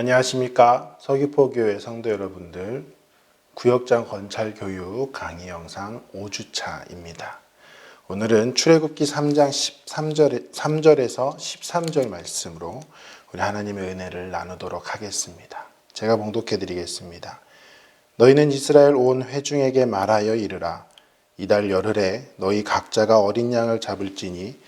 안녕하십니까 서귀포교회 성도 여러분들 구역장 건찰 교육 강의 영상 5주차입니다. 오늘은 출애굽기 3장 13절, 3절에서 13절 말씀으로 우리 하나님의 은혜를 나누도록 하겠습니다. 제가 봉독해 드리겠습니다. 너희는 이스라엘 온 회중에게 말하여 이르라 이달 열흘에 너희 각자가 어린 양을 잡을지니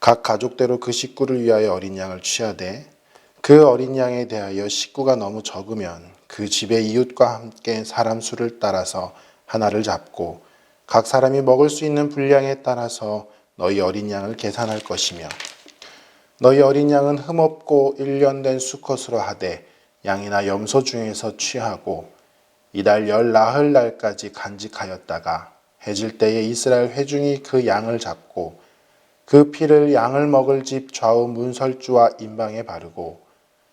각 가족대로 그 식구를 위하여 어린 양을 취하되 그 어린 양에 대하여 식구가 너무 적으면 그 집의 이웃과 함께 사람 수를 따라서 하나를 잡고 각 사람이 먹을 수 있는 분량에 따라서 너희 어린 양을 계산할 것이며 너희 어린 양은 흠없고 일련된 수컷으로 하되 양이나 염소 중에서 취하고 이달 열 나흘 날까지 간직하였다가 해질 때에 이스라엘 회중이 그 양을 잡고 그 피를 양을 먹을 집 좌우 문설주와 임방에 바르고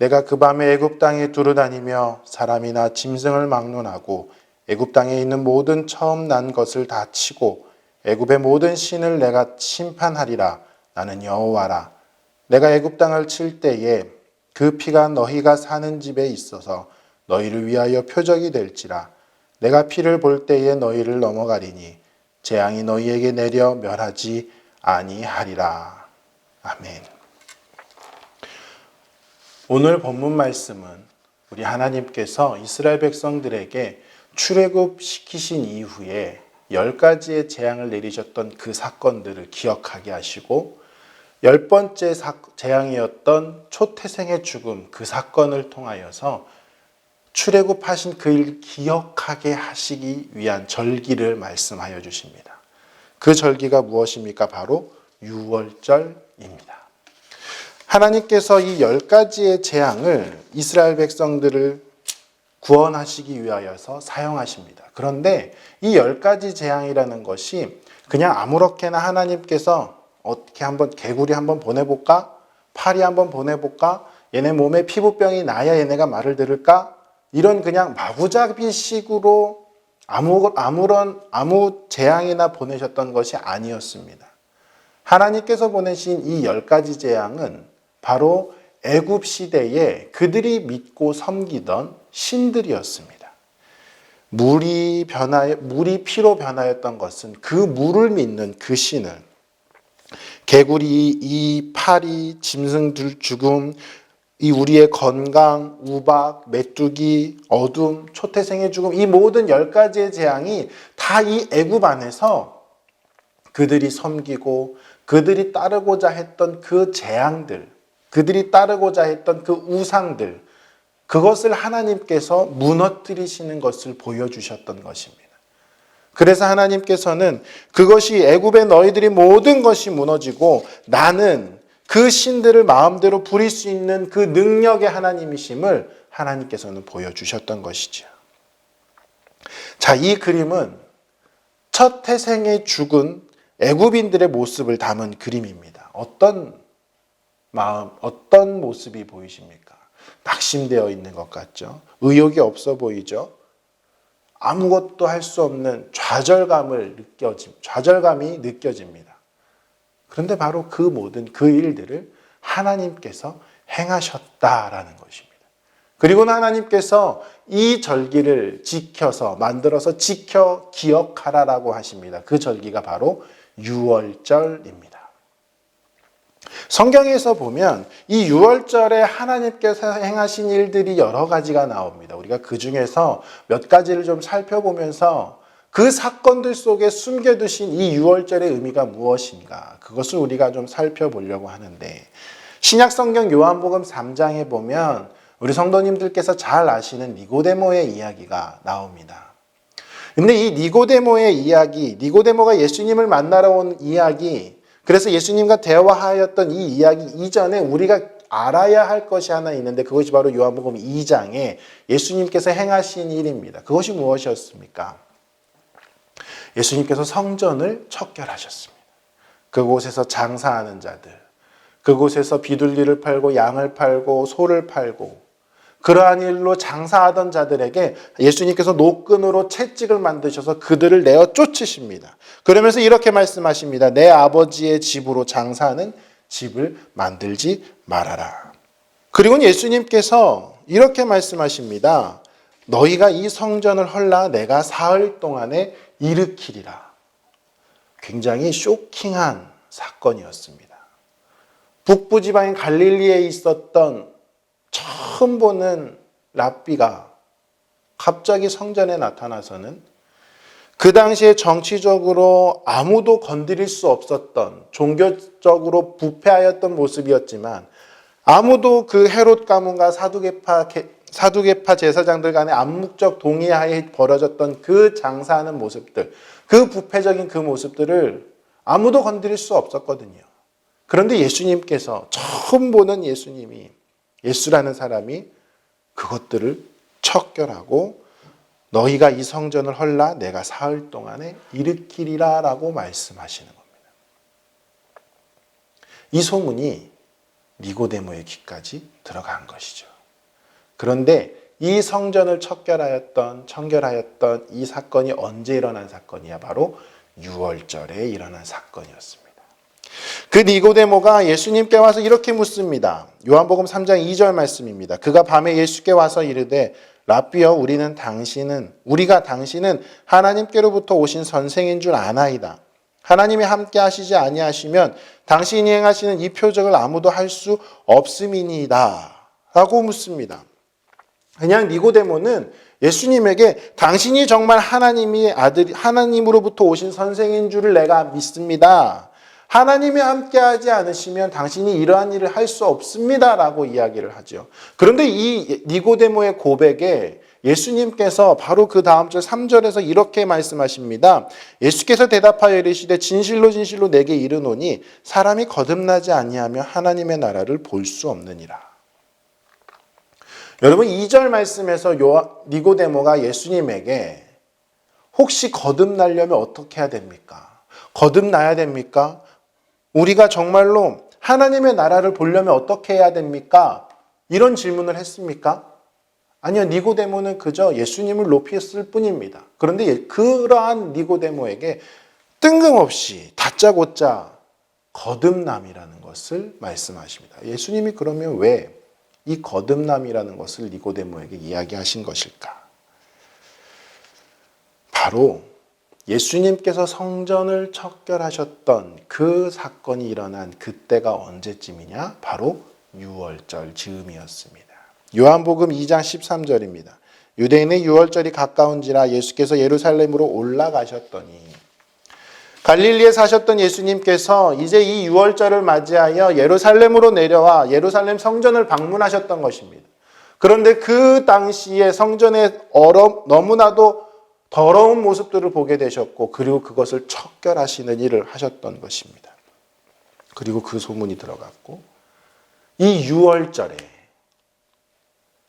내가 그 밤에 애굽 땅에 두루다니며 사람이나 짐승을 막론하고 애굽 땅에 있는 모든 처음 난 것을 다 치고 애굽의 모든 신을 내가 심판하리라. 나는 여호와라. 내가 애굽 땅을 칠 때에 그 피가 너희가 사는 집에 있어서 너희를 위하여 표적이 될지라. 내가 피를 볼 때에 너희를 넘어가리니 재앙이 너희에게 내려 멸하지 아니하리라. 아멘. 오늘 본문 말씀은 우리 하나님께서 이스라엘 백성들에게 출애굽 시키신 이후에 열 가지의 재앙을 내리셨던 그 사건들을 기억하게 하시고 열 번째 재앙이었던 초태생의 죽음 그 사건을 통하여서 출애굽하신 그 일 기억하게 하시기 위한 절기를 말씀하여 주십니다. 그 절기가 무엇입니까? 바로 유월절입니다. 하나님께서 이 열 가지의 재앙을 이스라엘 백성들을 구원하시기 위하여서 사용하십니다. 그런데 이 열 가지 재앙이라는 것이 그냥 아무렇게나 하나님께서 어떻게 한번 개구리 한번 보내볼까? 파리 한번 보내볼까? 얘네 몸에 피부병이 나야 얘네가 말을 들을까? 이런 그냥 마구잡이식으로 아무, 아무런, 아무 재앙이나 보내셨던 것이 아니었습니다. 하나님께서 보내신 이 열 가지 재앙은 바로 애굽 시대에 그들이 믿고 섬기던 신들이었습니다. 물이 변하 물이 피로 변하였던 것은 그 물을 믿는 그 신을 개구리, 이 파리, 짐승들 죽음, 이 우리의 건강, 우박, 메뚜기, 어둠, 초태생의 죽음 이 모든 열 가지의 재앙이 다 이 애굽 안에서 그들이 섬기고 그들이 따르고자 했던 그 재앙들 그들이 따르고자 했던 그 우상들, 그것을 하나님께서 무너뜨리시는 것을 보여주셨던 것입니다. 그래서 하나님께서는 그것이 애굽의 너희들이 모든 것이 무너지고 나는 그 신들을 마음대로 부릴 수 있는 그 능력의 하나님이심을 하나님께서는 보여주셨던 것이죠. 자, 이 그림은 첫 태생에 죽은 애굽인들의 모습을 담은 그림입니다. 어떤 마음, 어떤 모습이 보이십니까? 낙심되어 있는 것 같죠? 의욕이 없어 보이죠? 아무것도 할 수 없는 좌절감을 느껴짐, 좌절감이 느껴집니다. 그런데 바로 그 모든 그 일들을 하나님께서 행하셨다라는 것입니다. 그리고는 하나님께서 이 절기를 지켜서 만들어서 지켜 기억하라라고 하십니다. 그 절기가 바로 유월절입니다. 성경에서 보면 이 6월절에 하나님께서 행하신 일들이 여러 가지가 나옵니다. 우리가 그 중에서 몇 가지를 좀 살펴보면서 그 사건들 속에 숨겨두신 이 6월절의 의미가 무엇인가 그것을 우리가 좀 살펴보려고 하는데 신약 성경 요한복음 3장에 보면 우리 성도님들께서 잘 아시는 니고데모의 이야기가 나옵니다. 근데 이 니고데모의 이야기, 니고데모가 예수님을 만나러 온 이야기 그래서 예수님과 대화하였던 이 이야기 이전에 우리가 알아야 할 것이 하나 있는데 그것이 바로 요한복음 2장에 예수님께서 행하신 일입니다. 그것이 무엇이었습니까? 예수님께서 성전을 척결하셨습니다. 그곳에서 장사하는 자들, 그곳에서 비둘기를 팔고 양을 팔고 소를 팔고 그러한 일로 장사하던 자들에게 예수님께서 노끈으로 채찍을 만드셔서 그들을 내어 쫓으십니다. 그러면서 이렇게 말씀하십니다. 내 아버지의 집으로 장사하는 집을 만들지 말아라. 그리고 예수님께서 이렇게 말씀하십니다. 너희가 이 성전을 헐라 내가 사흘 동안에 일으키리라. 굉장히 쇼킹한 사건이었습니다. 북부 지방인 갈릴리에 있었던 처음 보는 랍비가 갑자기 성전에 나타나서는 그 당시에 정치적으로 아무도 건드릴 수 없었던 종교적으로 부패하였던 모습이었지만 아무도 그 헤롯 가문과 사두개파 사두개파 제사장들 간의 암묵적 동의하에 벌어졌던 그 장사하는 모습들, 그 부패적인 그 모습들을 아무도 건드릴 수 없었거든요. 그런데 예수님께서 처음 보는 예수님이 예수라는 사람이 그것들을 척결하고 너희가 이 성전을 헐라 내가 사흘 동안에 일으키리라 라고 말씀하시는 겁니다. 이 소문이 니고데모의 귀까지 들어간 것이죠. 그런데 이 성전을 척결하였던 청결하였던 이 사건이 언제 일어난 사건이야? 바로 6월절에 일어난 사건이었습니다. 그 니고데모가 예수님께 와서 이렇게 묻습니다. 요한복음 3장 2절 말씀입니다. 그가 밤에 예수께 와서 이르되 라비여 우리는 당신은 우리가 당신은 하나님께로부터 오신 선생인 줄 아나이다. 하나님이 함께 하시지 아니하시면 당신이 행하시는 이 표적을 아무도 할 수 없음이니이다. 라고 묻습니다. 그냥 니고데모는 예수님에게 당신이 정말 하나님이 아들 하나님으로부터 오신 선생인 줄을 내가 믿습니다. 하나님이 함께하지 않으시면 당신이 이러한 일을 할 수 없습니다라고 이야기를 하죠. 그런데 이 니고데모의 고백에 예수님께서 바로 그 다음 절 3절에서 이렇게 말씀하십니다. 예수께서 대답하여 이르시되 진실로 진실로 내게 이르노니 사람이 거듭나지 아니하며 하나님의 나라를 볼 수 없느니라. 여러분 2절 말씀에서 요 니고데모가 예수님에게 혹시 거듭나려면 어떻게 해야 됩니까? 거듭나야 됩니까? 우리가 정말로 하나님의 나라를 보려면 어떻게 해야 됩니까? 이런 질문을 했습니까? 아니요, 니고데모는 그저 예수님을 높였을 뿐입니다. 그런데 그러한 니고데모에게 뜬금없이 다짜고짜 거듭남이라는 것을 말씀하십니다. 예수님이 그러면 왜 이 거듭남이라는 것을 니고데모에게 이야기하신 것일까? 바로 예수님께서 성전을 척결하셨던 그 사건이 일어난 그때가 언제쯤이냐? 바로 6월절 즈음이었습니다. 요한복음 2장 13절입니다. 유대인의 6월절이 가까운지라 예수께서 예루살렘으로 올라가셨더니 갈릴리에 사셨던 예수님께서 이제 이 6월절을 맞이하여 예루살렘으로 내려와 예루살렘 성전을 방문하셨던 것입니다. 그런데 그 당시에 성전에 얼어 너무나도 더러운 모습들을 보게 되셨고 그리고 그것을 척결하시는 일을 하셨던 것입니다. 그리고 그 소문이 들어갔고 이 6월절에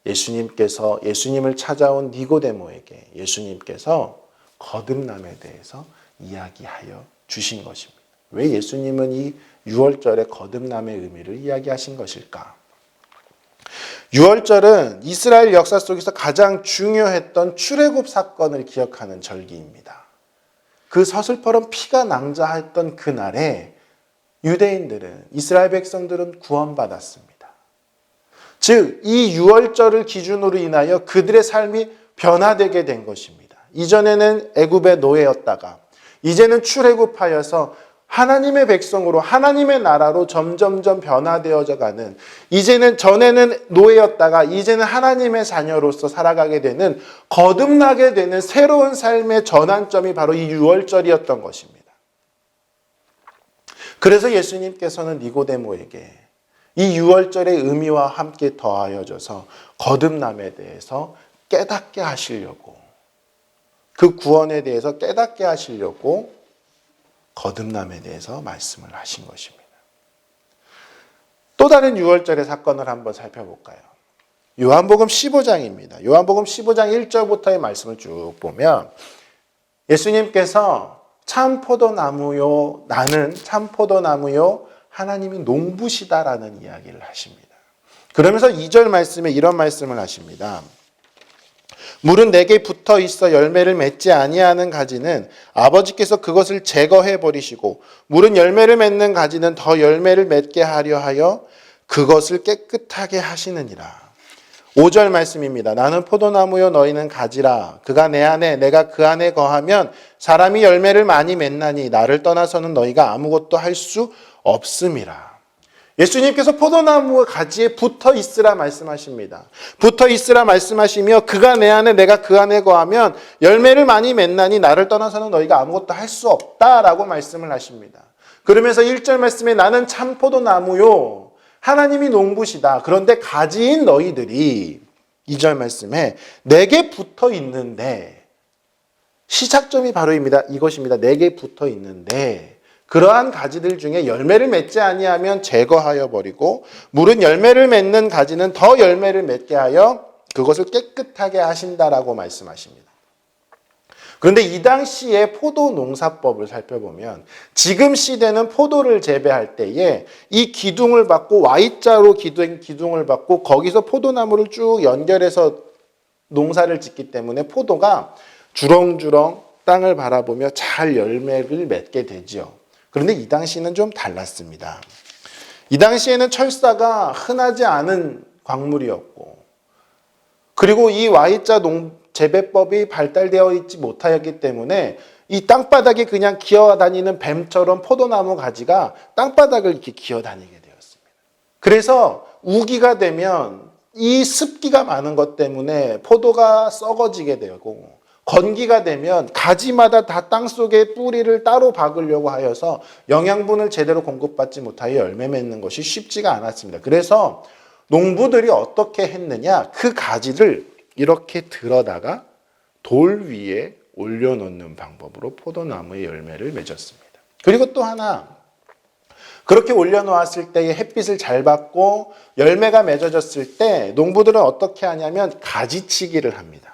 예수님께서 예수님을 찾아온 니고데모에게 예수님께서 거듭남에 대해서 이야기하여 주신 것입니다. 왜 예수님은 이 6월절의 거듭남의 의미를 이야기하신 것일까? 6월절은 이스라엘 역사 속에서 가장 중요했던 출애굽 사건을 기억하는 절기입니다. 그 서슬퍼런 피가 낭자했던 그날에 유대인들은 이스라엘 백성들은 구원받았습니다. 즉, 이 6월절을 기준으로 인하여 그들의 삶이 변화되게 된 것입니다. 이전에는 애굽의 노예였다가 이제는 출애굽하여서 하나님의 백성으로 하나님의 나라로 점점점 변화되어져 가는 이제는 전에는 노예였다가 이제는 하나님의 자녀로서 살아가게 되는 거듭나게 되는 새로운 삶의 전환점이 바로 이 6월절이었던 것입니다. 그래서 예수님께서는 니고데모에게 이 6월절의 의미와 함께 더하여져서 거듭남에 대해서 깨닫게 하시려고 그 구원에 대해서 깨닫게 하시려고 거듭남에 대해서 말씀을 하신 것입니다. 또 다른 6월절의 사건을 한번 살펴볼까요? 요한복음 15장입니다. 요한복음 15장 1절부터의 말씀을 쭉 보면 예수님께서 참 포도나무요 나는 참 포도나무요 하나님이 농부시다라는 이야기를 하십니다. 그러면서 2절 말씀에 이런 말씀을 하십니다. 물은 내게 붙어 있어 열매를 맺지 아니하는 가지는 아버지께서 그것을 제거해 버리시고 물은 열매를 맺는 가지는 더 열매를 맺게 하려 하여 그것을 깨끗하게 하시느니라. 5절 말씀입니다. 나는 포도나무요 너희는 가지라. 그가 내 안에 내가 그 안에 거하면 사람이 열매를 많이 맺나니 나를 떠나서는 너희가 아무것도 할 수 없음이라. 예수님께서 포도나무 가지에 붙어 있으라 말씀하십니다. 붙어 있으라 말씀하시며 그가 내 안에 내가 그 안에 거하면 열매를 많이 맺나니 나를 떠나서는 너희가 아무것도 할 수 없다라고 말씀을 하십니다. 그러면서 1절 말씀에 나는 참 포도나무요 하나님이 농부시다. 그런데 가지인 너희들이 2절 말씀에 내게 붙어 있는데 시작점이 바로입니다. 이것입니다. 내게 붙어 있는데 그러한 가지들 중에 열매를 맺지 아니하면 제거하여 버리고 물은 열매를 맺는 가지는 더 열매를 맺게 하여 그것을 깨끗하게 하신다라고 말씀하십니다. 그런데 이 당시에 포도 농사법을 살펴보면 지금 시대는 포도를 재배할 때에 이 기둥을 받고 Y자로 기둥, 기둥을 받고 거기서 포도나무를 쭉 연결해서 농사를 짓기 때문에 포도가 주렁주렁 땅을 바라보며 잘 열매를 맺게 되지요. 그런데 이 당시는 좀 달랐습니다. 이 당시에는 철사가 흔하지 않은 광물이었고, 그리고 이 Y자 농, 재배법이 발달되어 있지 못하였기 때문에 이 땅바닥에 그냥 기어다니는 뱀처럼 포도나무 가지가 땅바닥을 이렇게 기어다니게 되었습니다. 그래서 우기가 되면 이 습기가 많은 것 때문에 포도가 썩어지게 되고 건기가 되면 가지마다 다 땅속에 뿌리를 따로 박으려고 하여서 영양분을 제대로 공급받지 못하여 열매 맺는 것이 쉽지가 않았습니다. 그래서 농부들이 어떻게 했느냐? 그 가지를 이렇게 들어다가 돌 위에 올려놓는 방법으로 포도나무의 열매를 맺었습니다. 그리고 또 하나, 그렇게 올려놓았을 때에 햇빛을 잘 받고 열매가 맺어졌을 때 농부들은 어떻게 하냐면 가지치기를 합니다.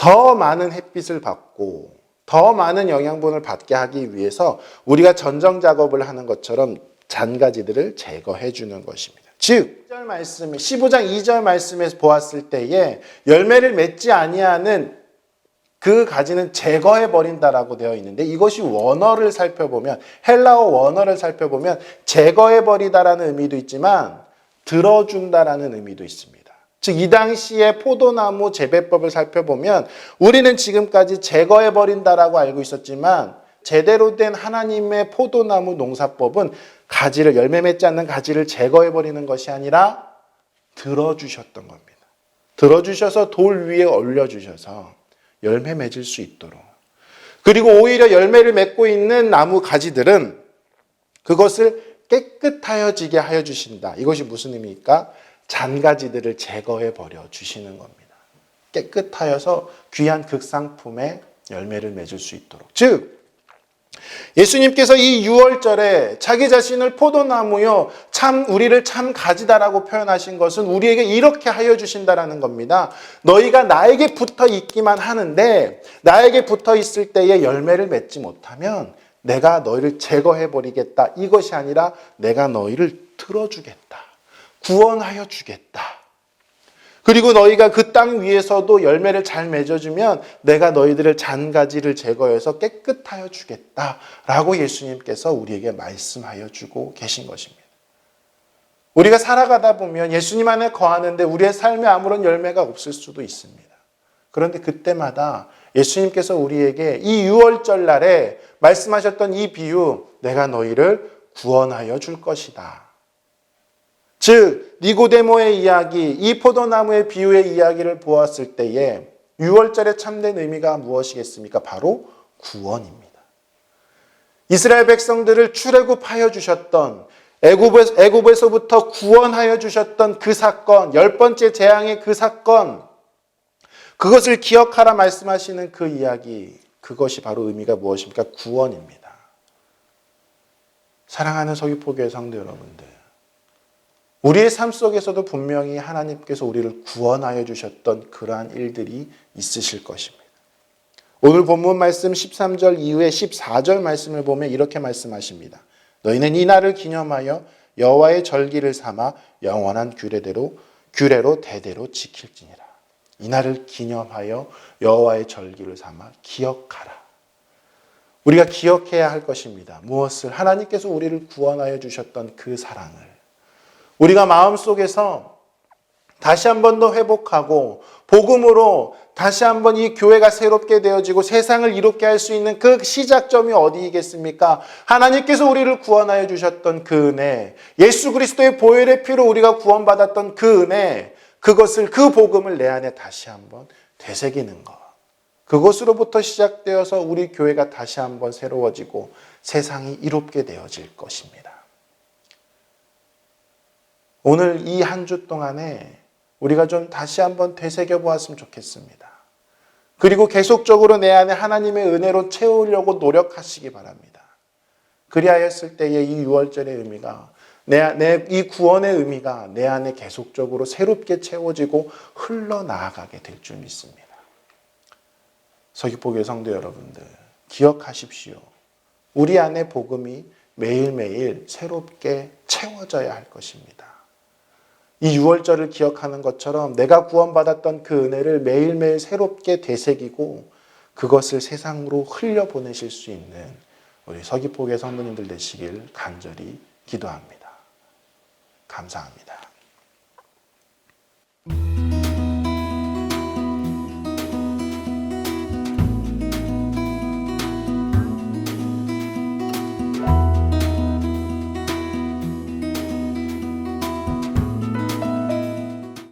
더 많은 햇빛을 받고 더 많은 영양분을 받게 하기 위해서 우리가 전정 작업을 하는 것처럼 잔가지들을 제거해 주는 것입니다. 즉, 2절 말씀, 15장 2절 말씀에서 보았을 때에 열매를 맺지 아니하는 그 가지는 제거해 버린다라고 되어 있는데 이것이 원어를 살펴보면 헬라어 원어를 살펴보면 제거해 버리다라는 의미도 있지만 들어준다라는 의미도 있습니다. 즉 이 당시에 포도나무 재배법을 살펴보면 우리는 지금까지 제거해 버린다라고 알고 있었지만 제대로 된 하나님의 포도나무 농사법은 가지를 열매 맺지 않는 가지를 제거해 버리는 것이 아니라 들어주셨던 겁니다. 들어주셔서 돌 위에 올려주셔서 열매 맺을 수 있도록 그리고 오히려 열매를 맺고 있는 나무 가지들은 그것을 깨끗하여지게 하여 주신다. 이것이 무슨 의미입니까? 잔가지들을 제거해 버려 주시는 겁니다. 깨끗하여서 귀한 극상품의 열매를 맺을 수 있도록. 즉 예수님께서 이 6월절에 자기 자신을 포도나무요, 참, 우리를 참 가지다라고 표현하신 것은 우리에게 이렇게 하여 주신다라는 겁니다. 너희가 나에게 붙어 있기만 하는데, 나에게 붙어 있을 때에 열매를 맺지 못하면 내가 너희를 제거해 버리겠다. 이것이 아니라 내가 너희를 들어주겠다. 구원하여 주겠다. 그리고 너희가 그 땅 위에서도 열매를 잘 맺어주면 내가 너희들을 잔가지를 제거해서 깨끗하여 주겠다. 라고 예수님께서 우리에게 말씀하여 주고 계신 것입니다. 우리가 살아가다 보면 예수님 안에 거하는데 우리의 삶에 아무런 열매가 없을 수도 있습니다. 그런데 그때마다 예수님께서 우리에게 이 6월절 날에 말씀하셨던 이 비유, 내가 너희를 구원하여 줄 것이다. 즉 니고데모의 이야기, 이 포도나무의 비유의 이야기를 보았을 때에 6월절의 참된 의미가 무엇이겠습니까? 바로 구원입니다. 이스라엘 백성들을 출애굽하여 주셨던 애굽에서부터 구원하여 주셨던 그 사건, 열 번째 재앙의 그 사건, 그것을 기억하라 말씀하시는 그 이야기, 그것이 바로 의미가 무엇입니까? 구원입니다. 사랑하는 서귀포교회 성도 여러분들, 우리의 삶 속에서도 분명히 하나님께서 우리를 구원하여 주셨던 그러한 일들이 있으실 것입니다. 오늘 본문 말씀 13절 이후에 14절 말씀을 보면 이렇게 말씀하십니다. 너희는 이 날을 기념하여 여호와의 절기를 삼아 영원한 규례대로 규례로 대대로 지킬지니라. 이 날을 기념하여 여호와의 절기를 삼아 기억하라. 우리가 기억해야 할 것입니다. 무엇을 하나님께서 우리를 구원하여 주셨던 그 사랑을 우리가 마음속에서 다시 한 번 더 회복하고 복음으로 다시 한 번 이 교회가 새롭게 되어지고 세상을 이롭게 할 수 있는 그 시작점이 어디이겠습니까? 하나님께서 우리를 구원하여 주셨던 그 은혜, 예수 그리스도의 보혈의 피로 우리가 구원받았던 그 은혜, 그것을 그 복음을 내 안에 다시 한번 되새기는 것. 그것으로부터 시작되어서 우리 교회가 다시 한번 새로워지고 세상이 이롭게 되어질 것입니다. 오늘 이 한 주 동안에 우리가 좀 다시 한번 되새겨 보았으면 좋겠습니다. 그리고 계속적으로 내 안에 하나님의 은혜로 채우려고 노력하시기 바랍니다. 그리하였을 때의 이 6월절의 의미가 내, 내, 이 구원의 의미가 내 안에 계속적으로 새롭게 채워지고 흘러나가게 될 줄 믿습니다. 서귀포교회 성도 여러분들, 기억하십시오. 우리 안에 복음이 매일매일 새롭게 채워져야 할 것입니다. 이 6월절을 기억하는 것처럼 내가 구원받았던 그 은혜를 매일매일 새롭게 되새기고 그것을 세상으로 흘려보내실 수 있는 우리 서귀포교회 성도님들 되시길 간절히 기도합니다. 감사합니다.